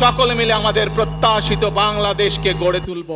সকলে মিলে আমাদের প্রত্যাশিত বাংলাদেশকে গড়ে তুলব।